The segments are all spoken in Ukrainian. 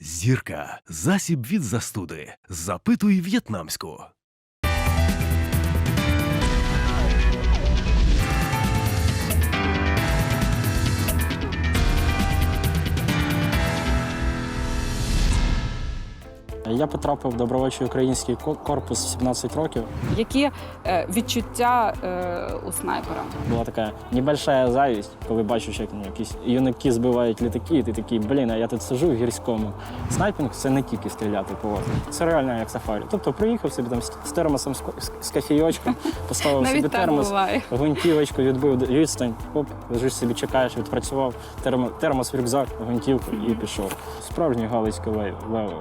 Зірка. Засіб від застуди. Запитуй в'єтнамську. Я потрапив в добровольчий український ко- корпус в 17 років. Які е, відчуття е, у снайпера? Була така небольшая завість, коли бачиш, як ну, якісь юнаки збивають літаки, і ти такий, блін, а я тут сижу в гірському. Снайпінг це не тільки стріляти по вас. Це реально як сафарі. Тобто приїхав собі там з термосом, з ко- з- з кофійочком, поставив собі термос, буває. гвинтівочку, відбив відстань, оп, лежиш собі, чекаєш, відпрацював термо, термос в рюкзак, гвинтівку і пішов. Справжній галицький левел.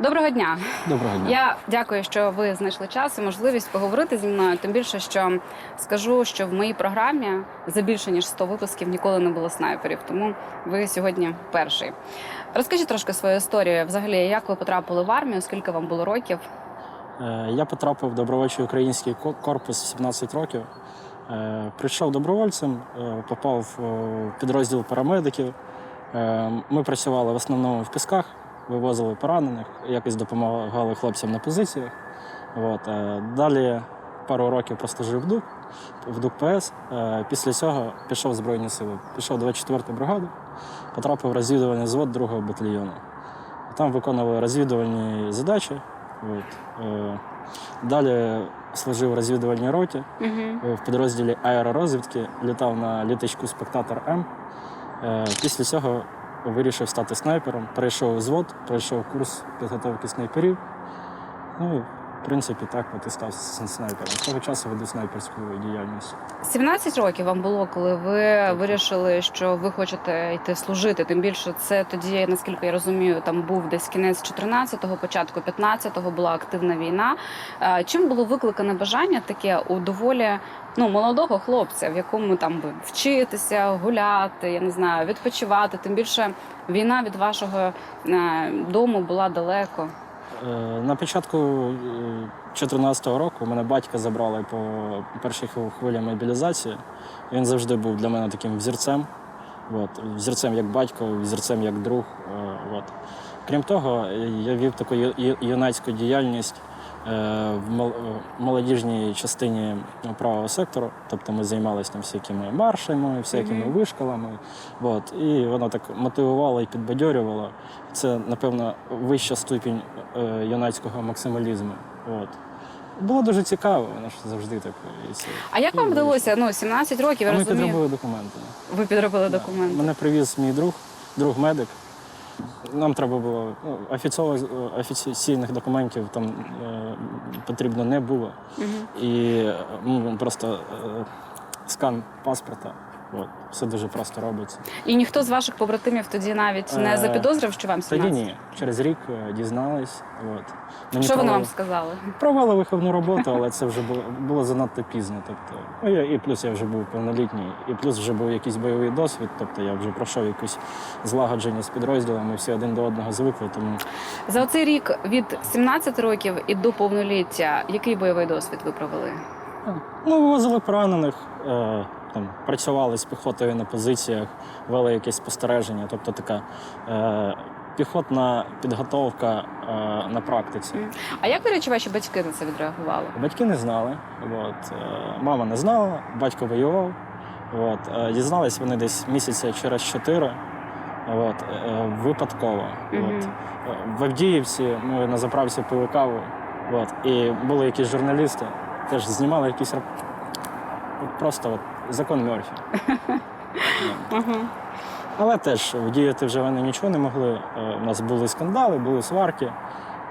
Доброго дня. Доброго дня. Я дякую, що ви знайшли час і можливість поговорити зі мною. Тим більше, що скажу, що в моїй програмі за більше ніж 100 випусків ніколи не було снайперів. Тому ви сьогодні перший. Розкажіть трошки свою історію. Взагалі, як ви потрапили в армію, скільки вам було років? Е, Я потрапив в добровольчий український ко- корпус в 17 років. Е, Прийшов добровольцем, е, попав в підрозділ парамедиків. Ми працювали в основному в пісках, вивозили поранених, якось допомагали хлопцям на позиціях. От. е, Далі пару років прослужив в ДУК, в ДУК ПС. Е, Після цього пішов в Збройні Сили. Пішов 24-ту бригаду, потрапив в розвідувальний звод 2-го батальйону. Там виконували розвідувальні задачі. От. Е, Далі служив в розвідувальній роті в підрозділі аеророзвідки, літав на літачку Спектатор М. Після цього вирішив стати снайпером. Пройшов взвод, пройшов курс підготовки снайперів. Ну, в принципі, так от і став снайпером. З того часу веду снайперську діяльність. 17 років вам було, коли ви вирішили, що ви хочете йти служити. Тим більше це тоді, наскільки я розумію, там був десь кінець 14-го, початку 15-го була активна війна. Чим було викликане бажання таке у доволі ну, молодого хлопця, в якому там ви вчитися, гуляти, я не знаю, відпочивати. Тим більше війна від вашого е, дому була далеко. Е, На початку 2014 року мене батька забрали по першій хвилі мобілізації. Він завжди був для мене таким взірцем. От, взірцем як батько, взірцем як друг. е, От. Крім того, я вів таку юнацьку діяльність е, в молодіжній частині правого сектору. Тобто ми займалися там всякими маршами, всякими Мгм. вишколами. От. І воно так мотивувало і підбадьорювало. Це, напевно, вища ступінь е, юнацького максималізму. От. Було дуже цікаво, воно ж завжди так. і це. А як вам Ну, вдалося? Ну, 17 років, я ми розумію. підробили документи. Ви підробили Да. документи. Мене привіз мій друг, друг медик. Нам треба було ну, офіційних, офіційних документів там е, потрібно не було. Угу. І е, ну, просто е, скан паспорта. От, все дуже просто робиться. І ніхто з ваших побратимів тоді навіть не Е, запідозрив, що вам Тоді 17? ні. Через рік е, дізнались. От. Мені Що вони провели- вам сказали? Провели виховну роботу, але це вже було, було занадто пізно. Тобто, ну, я, і плюс я вже був повнолітній, і плюс вже був якийсь бойовий досвід. Тобто я вже пройшов якусь злагодження з підрозділами, всі один до одного звикли. Тому За оцей рік від 17 років і до повноліття, який бойовий досвід ви провели? ну, вивозили поранених, е, там, працювали з піхотою на позиціях, вели якесь спостереження. Тобто така е, піхотна підготовка е, на практиці. А як, до речі, ваші батьки на це відреагували? Батьки не знали. От. е, Мама не знала, батько воював. От. е, Дізнались вони десь місяця через чотири. От. е, Випадково. Мгм. От. В Авдіївці ми на заправці пили каву. От. І були якісь журналісти, теж знімали якісь Просто от, закон Мерфі. Але теж вдіяти вже вони нічого не могли. Е, У нас були скандали, були сварки.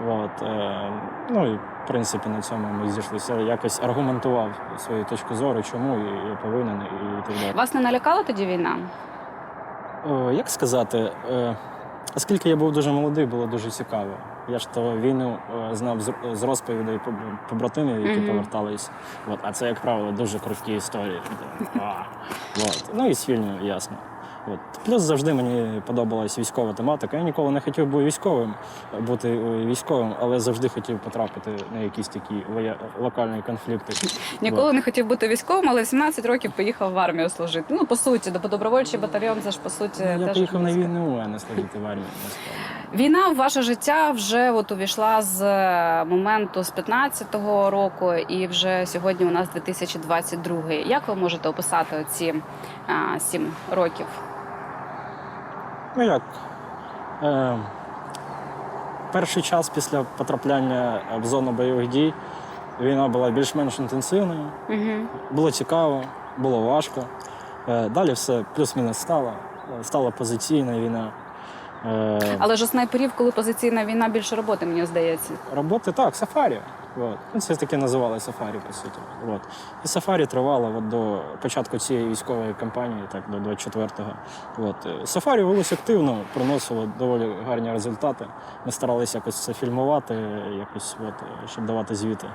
От, е, ну і в принципі на цьому ми зійшлися. Я якось аргументував свою точку зору, чому і я повинен, і так далі. Вас не налякала тоді війна? О, як сказати, е, оскільки я був дуже молодий, було дуже цікаво. Я ж то війну е, знав з, розповідей поб- побратимів, які Мгм. повертались. От, а це, як правило, дуже круті історії. От. Ну і з фільмів, ясно. От. Плюс завжди мені подобалась військова тематика. Я ніколи не хотів бути військовим, бути е, військовим, але завжди хотів потрапити на якісь такі локальні конфлікти. Ніколи не хотів бути військовим, але в 17 років поїхав в армію служити. Ну, по суті, до- добровольчий батальйон це ж по суті. Ну, Я теж поїхав на війну, а не служити в армії. Війна в ваше життя вже от увійшла з е, моменту з 15-го року, і вже сьогодні у нас 2022. Як ви можете описати оці а, сім років? Ну як? Е, перший час після потрапляння в зону бойових дій війна була більш-менш інтенсивною. Угу. Було цікаво, було важко. Е, далі все плюс-мінус стало. Е, Стала позиційна війна. Е, Але ж у снайперів, коли позиційна війна, більше роботи, мені здається. Роботи так, сафарі. От. Ну, це таке називали сафарі, по суті. От. І сафарі тривало от до початку цієї військової кампанії, так, до 24-го. От. Е, Сафарі велось активно, приносило доволі гарні результати. Ми старалися якось це фільмувати, якось, от, щоб давати звіти.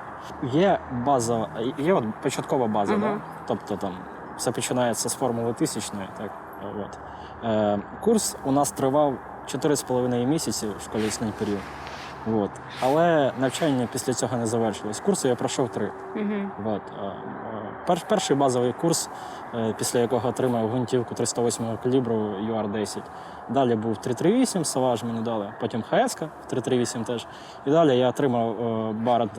Є база, є от початкова база, Ага. да? тобто там все починається з формули тисячної. Так? От. Е, курс у нас тривав 4,5 місяці в школі снайперів. От. Але навчання після цього не завершилось. Курси я пройшов три. Угу. От. Пер, перший базовий курс, е, після якого отримав гвинтівку 308-го калібру UR-10. Далі був 338, Саваж мені дали, потім ХС 338 теж. І далі я отримав Бард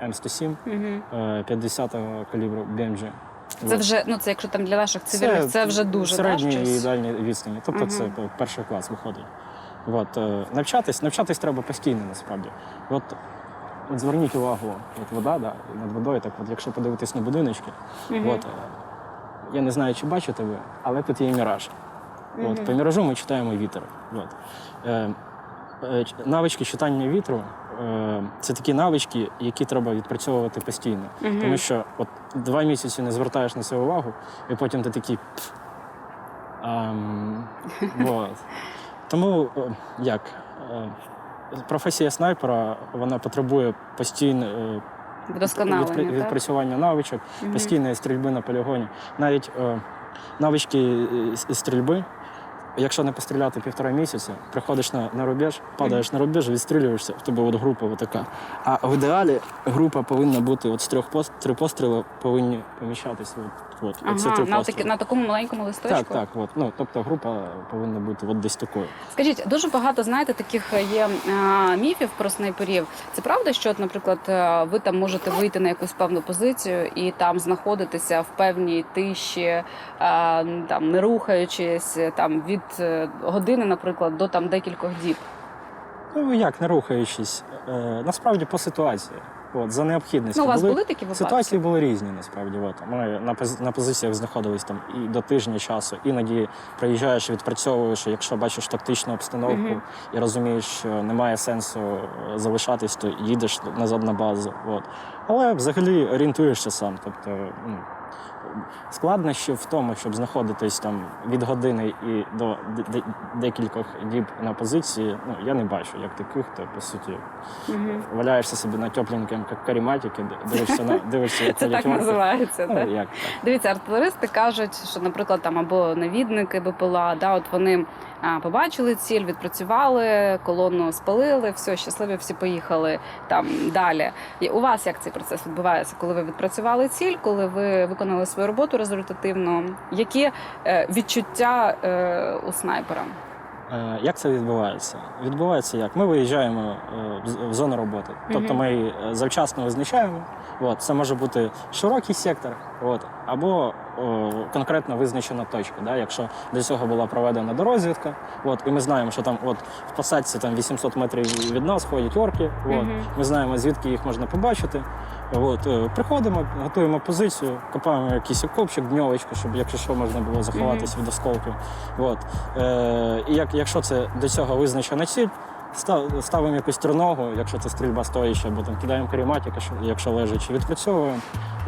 е, М107 Угу. е, 50-го калібру BMG. Це От. вже ну це якщо там для наших цивільних, це, вже дуже середній і щось? дальній відстані. Тобто Мгм. це перший клас виходить. От, е, навчатись, навчатись треба постійно насправді. От, от зверніть увагу, от вода, да, над водою, так от, якщо подивитись на будиночки, Мгм. от, е, я не знаю, чи бачите ви, але тут є міраж. Мгм. От, по міражу ми читаємо вітер. От. Е, е, навички читання вітру е, це такі навички, які треба відпрацьовувати постійно. Мгм. Тому що от два місяці не звертаєш на це увагу, і потім ти такий. Ам, вот. Тому е, як? е, Професія снайпера вона потребує постійно е, відпрацювання навичок, Мгм. постійної стрільби на полігоні. Навіть е, навички із- із стрільби. Якщо не постріляти півтора місяця, приходиш на, на рубеж, падаєш на рубеж, відстрілюєшся, в тебе от група така. А в ідеалі група повинна бути от з трьох пост, три постріли повинні поміщатися. От, от, Ага, три на, такі, на такому маленькому листочку. Так, так, от. Ну, тобто група повинна бути от десь такою. Скажіть, дуже багато знаєте таких є а, міфів про снайперів. Це правда, що, от, наприклад, е, ви там можете вийти на якусь певну позицію і там знаходитися в певній тиші, а, там не рухаючись там від е, години, наприклад, до там декількох діб. Ну як, не рухаючись. Е, насправді по ситуації. От, за необхідністю. Ну, у вас Були- були такі випадки? Ситуації були різні, насправді. От. Ми на, пози- на позиціях знаходились там і до тижня часу. Іноді приїжджаєш, відпрацьовуєш, якщо бачиш тактичну обстановку Мгм. і розумієш, що немає сенсу е, залишатись, то їдеш назад на базу. От. Але взагалі орієнтуєшся сам. Тобто, ну, складнощі в тому, щоб знаходитись там від години і до де- де- декількох діб на позиції, ну я не бачу як таких, то по суті угу. валяєшся собі на тепленькому каріматіки, дивишся на дивишся, як Це так називається. Ну, так? як так. Дивіться, артилеристи кажуть, що, наприклад, там або навідники БПЛА, да, от вони побачили ціль, відпрацювали, колону спалили, все, щасливі, всі поїхали там далі. І у вас як цей процес відбувається, коли ви відпрацювали ціль, коли ви виконали свою роботу результативно? Які е, відчуття е, у снайпера? Е, Як це відбувається? Відбувається як? Ми виїжджаємо в зону роботи. Тобто ми завчасно визначаємо. От, це може бути широкий сектор, от, або о, конкретно визначена точка. Да? Якщо до цього була проведена дорозвідка, от, і ми знаємо, що там от, в посадці там 800 метрів від нас ходять орки. От, Мгм. Ми знаємо, звідки їх можна побачити. От, е, приходимо, готуємо позицію, копаємо якийсь окопчик, дньовочку, щоб якщо що можна було заховатися від осколків. От. Е, і як, якщо це до цього визначена ціль, ставимо якусь триногу, якщо це стрільба стоїща, або там кидаємо керімат, якщо лежачи, відпрацьовуємо.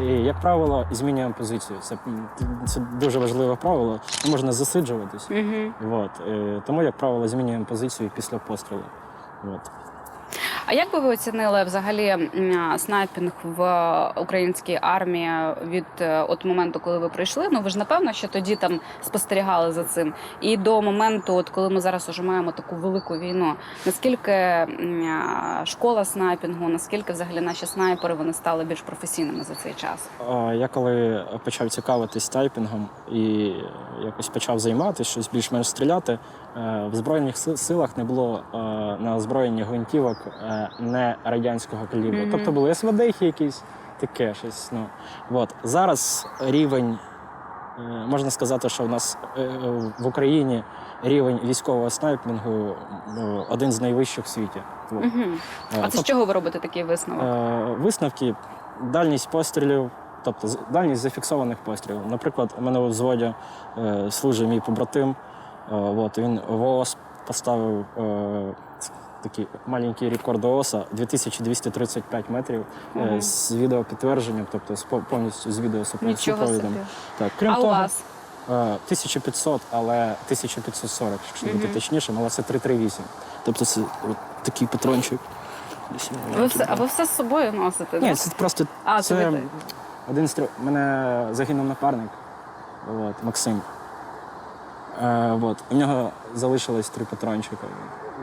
І, як правило, змінюємо позицію. Це, це дуже важливе правило. Можна засиджуватись. Угу. От. Е, тому, як правило, змінюємо позицію після пострілу. От. А як би ви оцінили взагалі снайпінг в українській армії від е, от моменту, коли ви прийшли? Ну ви ж напевно, що тоді там спостерігали за цим, і до моменту, от коли ми зараз уже маємо таку велику війну, наскільки школа снайпінгу, наскільки взагалі наші снайпери вони стали більш професійними за цей час? Я коли почав цікавитись тайпінгом і якось почав займатися, щось більш-менш стріляти, е, в Збройних силах не було е, на озброєнні гвинтівок е, не радянського калібру. Мгм. Тобто були СВД якісь, таке щось. Ну. От. Зараз рівень, е, можна сказати, що в нас е, в Україні рівень військового снайпінгу е, один з найвищих в світі. Угу. Е, А це з чого ви робите такий висновок? Висновки, дальність пострілів, тобто дальність зафіксованих пострілів. Наприклад, у мене у взводі е, служить мій побратим. Е, от, він в поставив е, такий маленький рекорд ООСа 2235 метрів е, з відеопідтвердженням, тобто з повністю з відео Нічого. Так, крім А у вас? е, 1500, але 1540, якщо бути точнішим, але це 338. Тобто це от такий патрончик. Ви все, а ви все з собою носите? ні, це просто А, це це один з трьох. Мене загинув напарник, от, Максим. Е, от. У нього залишилось три патрончика.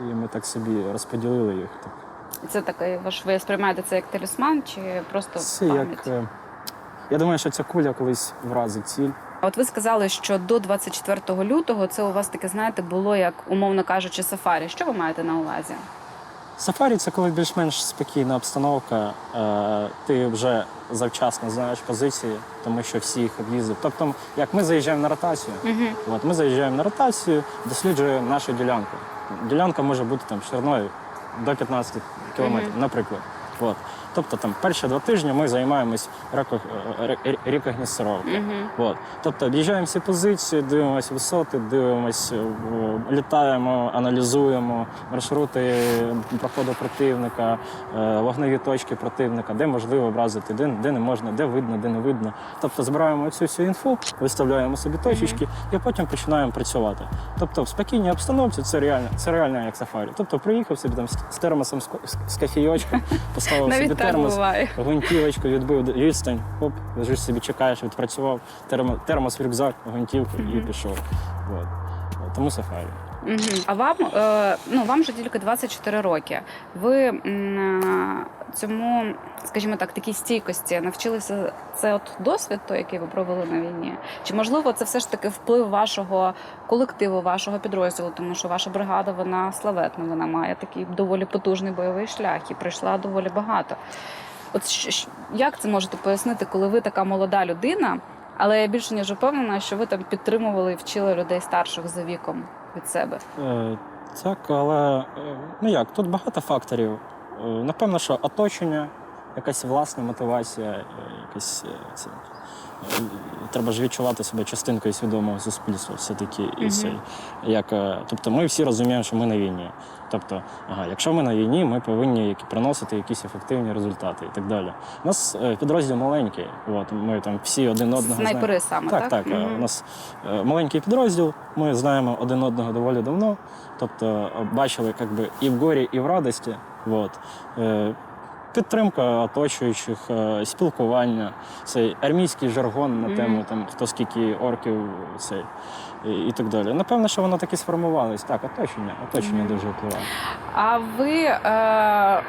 І ми так собі розподілили їх. Так. Це такий ваш ви сприймаєте це як талісман чи просто Це пам'ять? як. е, Я думаю, що ця куля колись вразить ціль. А От ви сказали, що до 24 лютого це у вас таке, знаєте, було як умовно кажучи, сафарі. Що ви маєте на увазі? Сафарі це коли більш-менш спокійна обстановка. Е, ти вже завчасно знаєш позиції, тому що всі їх об'їздив. Тобто, як ми заїжджаємо на ротацію, Угу. От ми заїжджаємо на ротацію, досліджуємо нашу ділянку. Ділянка може бути там шириною до 15 кілометрів, наприклад. От. Тобто там перші два тижні ми займаємось реко- ре- ре- рекогносцировкою. Угу. От. Тобто об'їжджаємо всі позиції, дивимося висоти, дивимося, літаємо, аналізуємо маршрути проходу противника, е, вогневі точки противника, де можливо вразити, де, де не можна, де видно, де не видно. Тобто збираємо цю всю інфу, виставляємо собі точечки і потім починаємо працювати. Тобто в спокійній обстановці це реально, це реально як сафарі. Тобто приїхав собі там з термосом, з кофійочком, поставив собі Навіть так термос, буває. гвинтівочку відбив відстань, хоп, лежиш собі, чекаєш, відпрацював, термо, термос рюкзак, гвинтівку і пішов. От. Тому сафарі. Угу. А вам е, ну вам вже тільки 24 роки. Ви м, цьому, скажімо так, такій стійкості навчилися це от досвід, той, який ви провели на війні? Чи можливо це все ж таки вплив вашого колективу, вашого підрозділу? Тому що ваша бригада вона славетна, вона має такий доволі потужний бойовий шлях і пройшла доволі багато. От як це можете пояснити, коли ви така молода людина? Але я більше ніж впевнена, що ви там підтримували і вчили людей старших за віком від себе. Е, так, але е, ну як, тут багато факторів. Е, напевно, що оточення, якась власна мотивація, е, якась е, Треба ж відчувати себе частинкою свідомого суспільства, все-таки і все. Як, е, тобто ми всі розуміємо, що ми на війні. Тобто, ага, якщо ми на війні, ми повинні приносити якісь ефективні результати і так далі. У нас е, підрозділ маленький, от, ми там всі один одного знаємо. Снайпери саме, так? Так, так. е, У нас маленький підрозділ, ми знаємо один одного доволі давно. Тобто бачили як би, і в горі, і в радості. От. Підтримка оточуючих, е, спілкування, цей армійський жаргон на тему там, хто скільки орків цей, і, так далі. Напевно, що воно так і сформувалось. Так, оточення. Оточення дуже впливає. А ви. Е...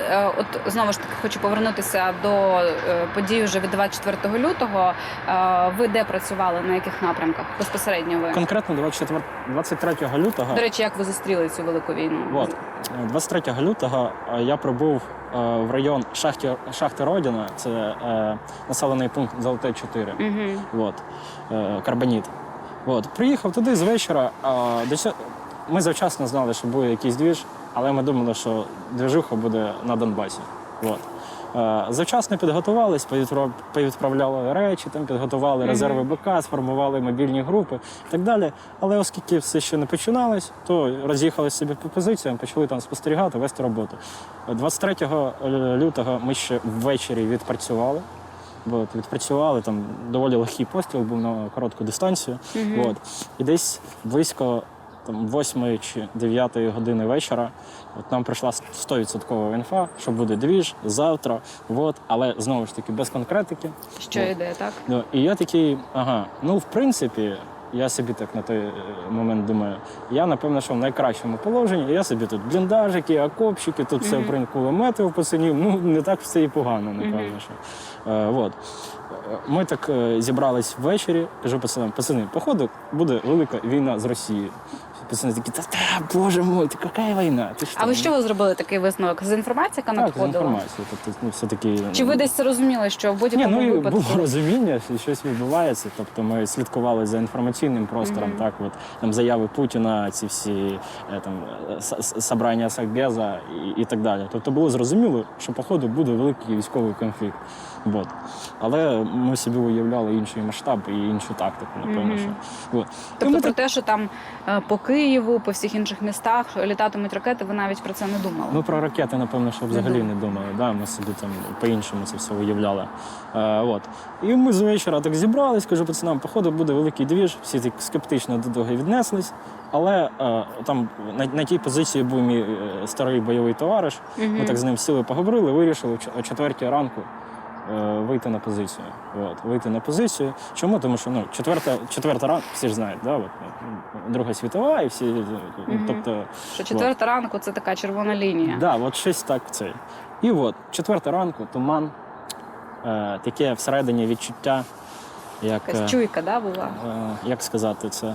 е, От знову ж таки хочу повернутися до е, подій вже від 24 лютого. Е, Ви де працювали, на яких напрямках безпосередньо ви? Конкретно 24, 23 лютого. До речі, як ви зустріли цю велику війну? От. Е, 23 лютого е, я прибув е, в район шахти, шахти Родіна, це е, населений пункт Золоте 4, Угу. от, е, Карбоніт. От. Приїхав туди з вечора. А, ми завчасно знали, що буде якийсь двіж, але ми думали, що двіжуха буде на Донбасі. От. Е, Завчасно підготувались, повідправ- повідправляли речі, там підготували резерви БК, сформували мобільні групи і так далі. Але оскільки все ще не починалось, то роз'їхалися собі по позиціям, почали там спостерігати, вести роботу. 23 лютого ми ще ввечері відпрацювали. От, відпрацювали там доволі легкий постріл був на коротку дистанцію. От. І десь близько там 8 чи 9 години вечора. От нам прийшла 100% інфа, що буде двіж завтра. От, але знову ж таки без конкретики. Що От. йде, так? Ну, і я такий, ага, ну в принципі, я собі так на той е, момент думаю, я напевно, що в найкращому положенні. Я собі тут бліндажики, окопчики, тут все Мгм. при кулемети у. Ну не так все і погано, напевно. Що. Е, от. Е, Ми так е, зібрались ввечері, кажу пацанам, пацани, походу буде велика війна з Росією. Пацани такі, та, та боже мой, ти яка війна? Ти що? А ви що ви зробили такий висновок? З інформації, яка Так, з надходила? інформацією. Тобто, ну, все-таки... Чи ви десь це розуміли, що в Ні, будь-якому ну і випадку? було розуміння, що щось відбувається. Тобто ми слідкували за інформаційним простором, так от там заяви Путіна, ці всі е, там с- с- собрання Сакбеза і, і так далі. Тобто було зрозуміло, що походу буде великий військовий конфлікт. От. Але ми собі уявляли інший масштаб і іншу тактику, напевно. Мгм. Що. От. Тобто ми про так- те, що там е, по Києву, по всіх інших містах літатимуть ракети, ви навіть про це не думали? Ну про ракети, напевно, що взагалі не думали. Да? Ми собі там по-іншому це все уявляли. Е, от. І ми з вечора так зібрались, кажу пацанам, походу буде великий двіж, всі так скептично до того віднеслись. Але е, там на, на тій позиції був мій е, старий бойовий товариш. Ми так з ним сіли, поговорили, вирішили о четвертій ранку. Е, Вийти на позицію. От, вийти на позицію. Чому? Тому що ну, четверта, четверта ранку, всі ж знають, да? От, ну, Друга світова і всі. Мгм. Тобто, Що четверта ранку це така червона лінія. Да, от щось так це. І от, четверта ранку, туман, е, таке всередині відчуття, як, Якась е, чуйка, да, була? е, як сказати, це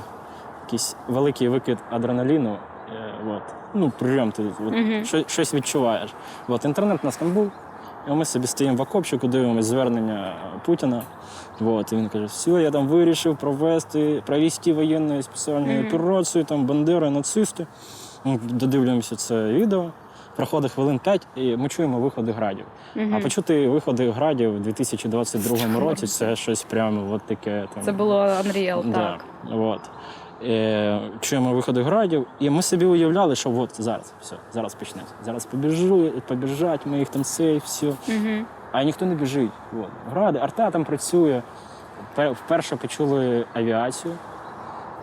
якийсь великий викид адреналіну. Е, от. Ну, прям ти от, щось, щось відчуваєш. От, інтернет у нас там був, і ми собі стоїмо в окопчику, дивимося звернення Путіна. От, і він каже, все, я там вирішив провести, провести воєнну спеціальну Мгм. операцію, там бандери, нацисти. Ми додивлюємося це відео. Проходить хвилин 5, і ми чуємо виходи градів. Мгм. А почути виходи градів у 2022 році це щось прямо от таке. Там, Це було Unreal, да, так. От. Е, чуємо виходи градів, і ми собі уявляли, що от зараз, все, зараз почнеться. Зараз побіжу, побіжать, ми їх там сейф, все. Угу. А ніхто не біжить. От. Гради, арта там працює. Вперше почули авіацію.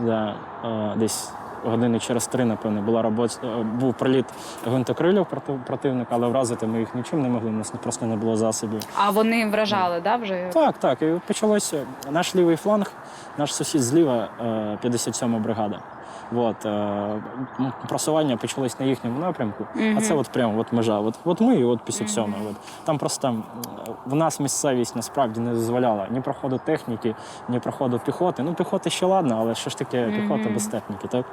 Да, е, десь години через три, напевно, була робот... е, був приліт гвинтокрилів проти- противника, але вразити ми їх нічим не могли, у нас просто не було засобів. А вони вражали, да, вже? Так, так. І почалося наш лівий фланг, наш сусід зліва, 57-ма бригада. От, е, просування почалось на їхньому напрямку, а це от прямо от межа. От, от ми і от 57 От. Там просто в нас місцевість насправді не дозволяла ні проходу техніки, ні проходу піхоти. Ну, піхоти ще ладно, але що ж таке піхота Мгм. без техніки, так?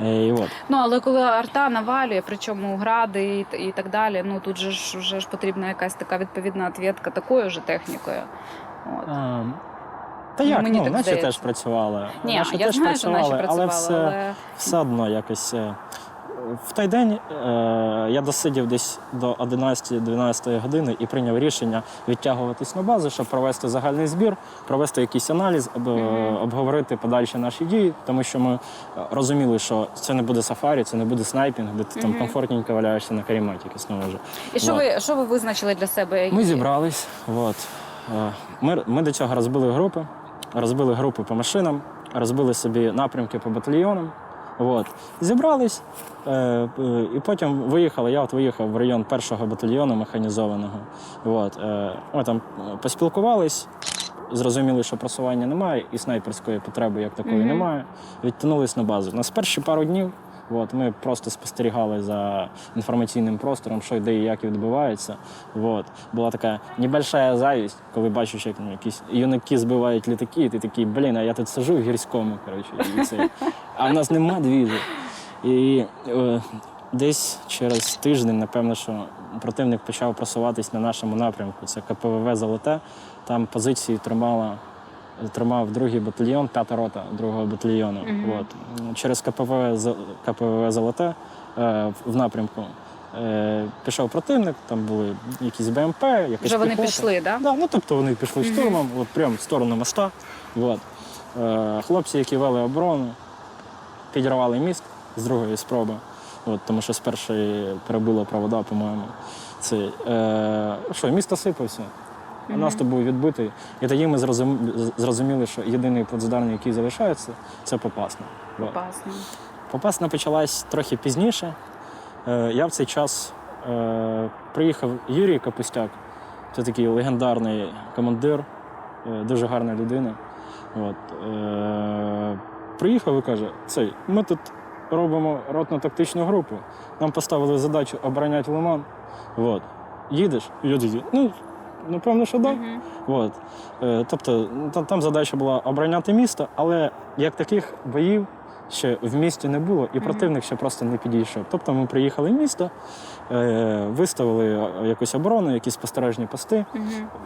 Е, І от. Ну але коли арта навалює, причому гради і, і так далі, ну тут же ж вже ж потрібна якась така відповідна відвідка такою ж технікою. От. Та як, мені ну, так наші здається. теж працювали. Ні, наші я теж знаю, що наші працювали, але все. але все одно якось. е, В той день е, я досидів десь до 11-12 години і прийняв рішення відтягуватись на базу, щоб провести загальний збір, провести якийсь аналіз, об, обговорити подальші наші дії, тому що ми розуміли, що це не буде сафарі, це не буде снайпінг, де ти там комфортненько валяєшся на каріматі знову вже. і що ви що ви визначили для себе? Ми зібрались. От. Е, Ми, ми до цього розбили групи, розбили групи по машинам, розбили собі напрямки по батальйонам. От. Зібрались е, е, і потім виїхали. Я от виїхав в район першого батальйону механізованого. От. Е, Ми там е, поспілкувались, зрозуміли, що просування немає, і снайперської потреби як такої Мгм. немає. Відтянулись на базу. Нас перші пару днів От, ми просто спостерігали за інформаційним простором, що йде і як відбувається. От. Була така небольшая завість, коли бачиш, як ну, якісь юнаки збивають літаки, і ти такий, блін, а я тут сижу в гірському. Коротше, і це. А в нас нема двіжу. І е, десь через тиждень, напевно, що противник почав просуватись на нашому напрямку. Це КПВВ Золоте. Там позиції тримала. Тримав другий батальйон, п'ята рота другого батальйону. Мгм. От. Через КПВ, КПВ Золоте е, в напрямку е, пішов противник, там були якісь БМП, якась Вже вони піхота. пішли, да? Да, ну тобто вони пішли Мгм. штурмом, от прямо в сторону моста. От. Е, хлопці, які вели оборону, підірвали міст з другої спроби, от, тому що з першої перебило провода, по-моєму. Е, що, місто сипався. Мгм. наступ був відбитий. І тоді ми зрозум- зрозуміли, що єдиний плацдарм, який залишається, це Попасна. От. Опасно. Попасна почалась трохи пізніше. Е, Я в цей час е, приїхав Юрій Капустяк, це такий легендарний командир, е, дуже гарна людина. От, приїхав і каже: цей, ми тут робимо ротно-тактичну групу. Нам поставили задачу обороняти Лиман. От. Їдеш? Я такий, ну, напевно, що так. От. Е, тобто там, там задача була обороняти місто, але як таких боїв ще в місті не було, і противник ще просто не підійшов. Тобто ми приїхали в місто, е, виставили якусь оборону, якісь спостережні пости.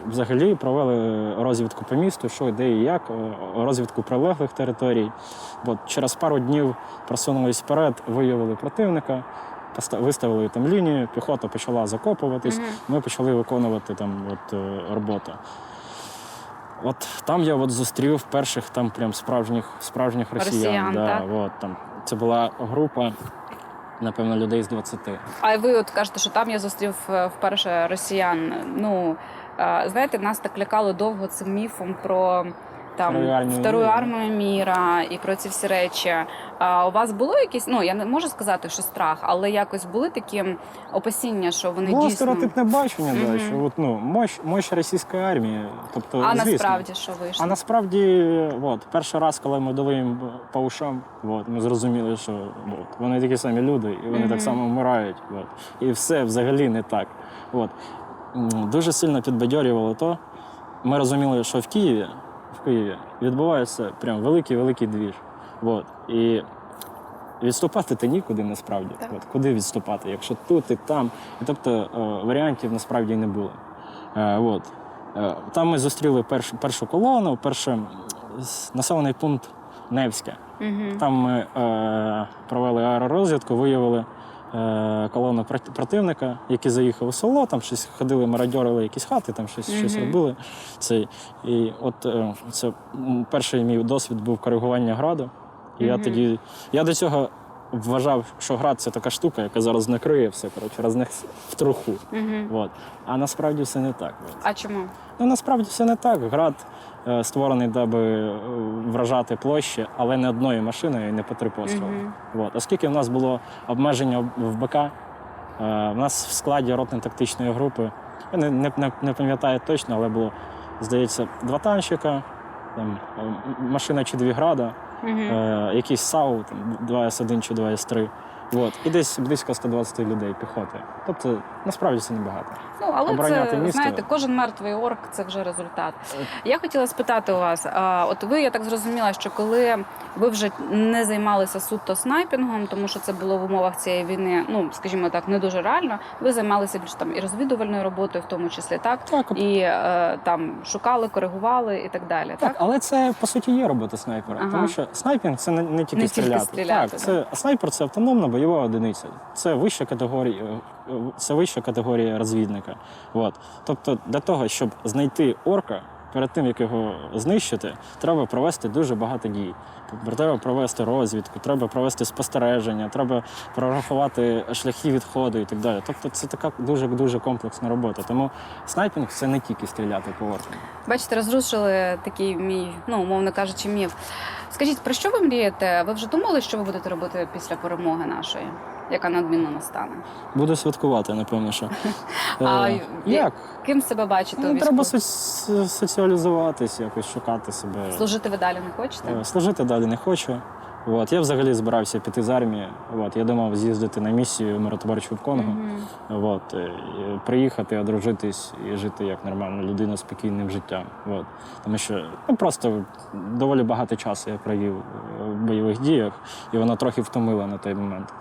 Взагалі провели розвідку по місту, що де і як, е, розвідку прилеглих територій. От через пару днів просунулись вперед, виявили противника, виставили там лінію, піхота почала закопуватись. Ми почали виконувати там от, е, роботу. От там я от зустрів перших там прям справжніх, справжніх росіян. Росіян, да, так? От, там. Це була група, напевно, людей з 20. А ви от кажете, що там я зустрів е, вперше росіян. Ну е, знаєте, нас так лякало довго цим міфом про. Там Вторую Вторую міра. армію міра і про ці всі речі. А у вас було якісь, ну я не можу сказати, що страх, але якось були такі опасіння, що вони Було дійсно. стереотипне бачення, да, Мгм. що от, ну, мощ, мощ російської армії. Тобто, А звісно. насправді що вийшло? А насправді, от, перший раз, коли ми дали їм по ушам, от, ми зрозуміли, що от, вони такі самі люди, і вони Мгм. так само вмирають. От, і все взагалі не так. От. М, Дуже сильно підбадьорювало то. Ми розуміли, що в Києві, в Києві відбувається прям великий-великий двіж. От. І відступати ти нікуди насправді. Так. От, куди відступати, якщо тут і там. І, тобто е, варіантів насправді не було. Е, от. Е, Там ми зустріли першу, першу колону, перший населений пункт Невське. Угу. Там ми е, провели аеророзвідку, виявили е, колону противника, які заїхали в село, там щось ходили, мародьорили якісь хати, там щось, щось робили. Це, і от е, це перший мій досвід був коригування граду. І я тоді. Я до цього вважав, що град це така штука, яка зараз накриє все, коротше, рознесе в труху. Угу. От. А насправді все не так. От. А чому? Ну насправді все не так. Град е, створений, даби е, вражати площі, але не одною машиною і не по три постріли. Мгм. От. Оскільки в нас було обмеження в БК, е, в нас в складі ротно-тактичної групи, я не, не, не, не пам'ятаю точно, але було, здається, два танчика, там, машина чи дві града, Угу. Е, якийсь САУ, там, 2 С1 чи 2 С3. От. І десь близько 120 людей піхоти. Тобто, насправді це небагато. Ну, але обороняти це, місто. знаєте, кожен мертвий орк це вже результат. Я хотіла спитати у вас: а, от ви, я так зрозуміла, що коли ви вже не займалися суто снайпінгом, тому що це було в умовах цієї війни, ну скажімо так, не дуже реально. Ви займалися більш там і розвідувальною роботою, в тому числі, так? Так, І е, там шукали, коригували і так далі. Так, Так, але це по суті є робота снайпера. Ага. Тому що снайпінг це не, не тільки Не тільки стріляти. стріляти, так, це снайпер це автономна бойова одиниця. Це вища категорія, е, це вища категорія розвідника. От. Тобто, для того, щоб знайти орка. Перед тим як його знищити, треба провести дуже багато дій. Треба провести розвідку, треба провести спостереження, треба прорахувати шляхи відходу і так далі. Тобто це така дуже дуже комплексна робота. Тому снайпінг це не тільки стріляти по оркам. бачите, розрушили такий мій, ну умовно кажучи, міф. Скажіть, про що ви мрієте? Ви вже думали, що ви будете робити після перемоги нашої, яка надмінно настане? Буду святкувати, напевно, що. А Е, як? Ким себе бачите? у Ну, треба соці- соціалізуватись, якось шукати себе. Служити ви далі не хочете? Е, Служити далі не хочу. От. Я взагалі збирався піти з армії. От. Я думав з'їздити на місію миротворчу в Конго. Мгм. От. е, і Приїхати, одружитись і жити як нормальна людина спокійним життям. От. Тому що ну, просто доволі багато часу я провів в бойових діях, і воно трохи втомило на той момент.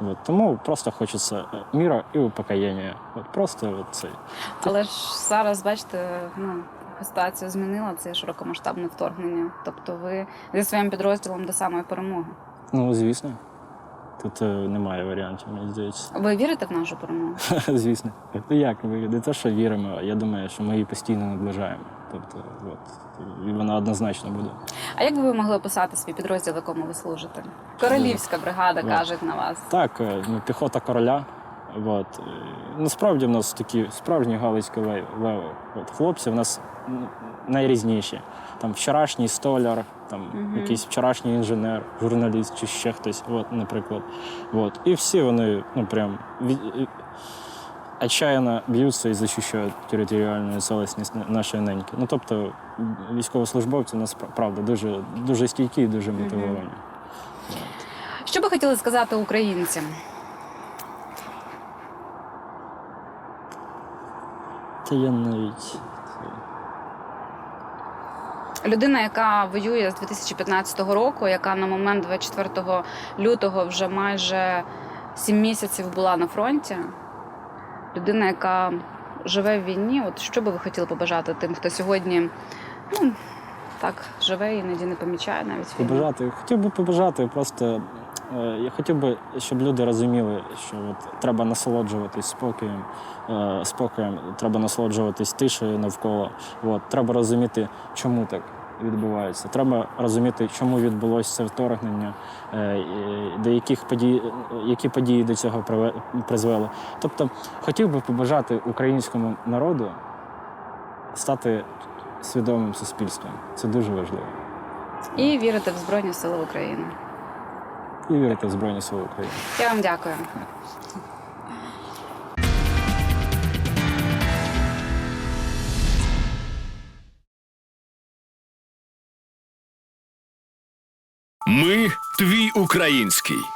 От. Тому просто хочеться міра і упокоєння. От просто от це. Але ж зараз, бачите, ну ситуація змінила це широкомасштабне вторгнення. Тобто, ви зі своїм підрозділом до самої перемоги. Ну, звісно. Тут е, немає варіантів, мені здається. Ви вірите в нашу перемогу? звісно. Ну як ми не те, що віримо, я думаю, що ми її постійно наближаємо. Тобто, от, і вона однозначно буде. А як би ви могли описати свій підрозділ, в якому ви служите? Королівська бригада кажуть на вас. Так, е, ну, піхота короля. От. Е, Насправді в нас такі справжні галицькі ле- леви. От. Хлопці в нас найрізніші. Там вчорашній столяр, там Мгм. якийсь вчорашній інженер, журналіст чи ще хтось, от, наприклад. От. І всі вони ну, прям від, отчаянно б'ються і захищають територіальну цілісність на- нашої неньки. Ну, тобто військовослужбовці у нас правда дуже, дуже стійкі і дуже мотивовані. Що би хотіли сказати українцям? Та я навіть. Людина, яка воює з 2015 року, яка на момент 24 лютого вже майже 7 місяців була на фронті. Людина, яка живе в війні. От що би ви хотіли побажати тим, хто сьогодні ну, так живе, іноді не помічає навіть війну? Побажати. Хотів би побажати, просто я хотів би, щоб люди розуміли, що от треба насолоджуватись спокоєм, е, спокоєм, треба насолоджуватись тишею навколо. От, треба розуміти, чому так відбувається. Треба розуміти, чому відбулося це вторгнення, е, до яких подій, які події до цього призвели. Тобто, хотів би побажати українському народу стати свідомим суспільством. Це дуже важливо. І вірити в Збройні Сили України. І вірити в Збройні Сили України. Я вам дякую. Ми твій український.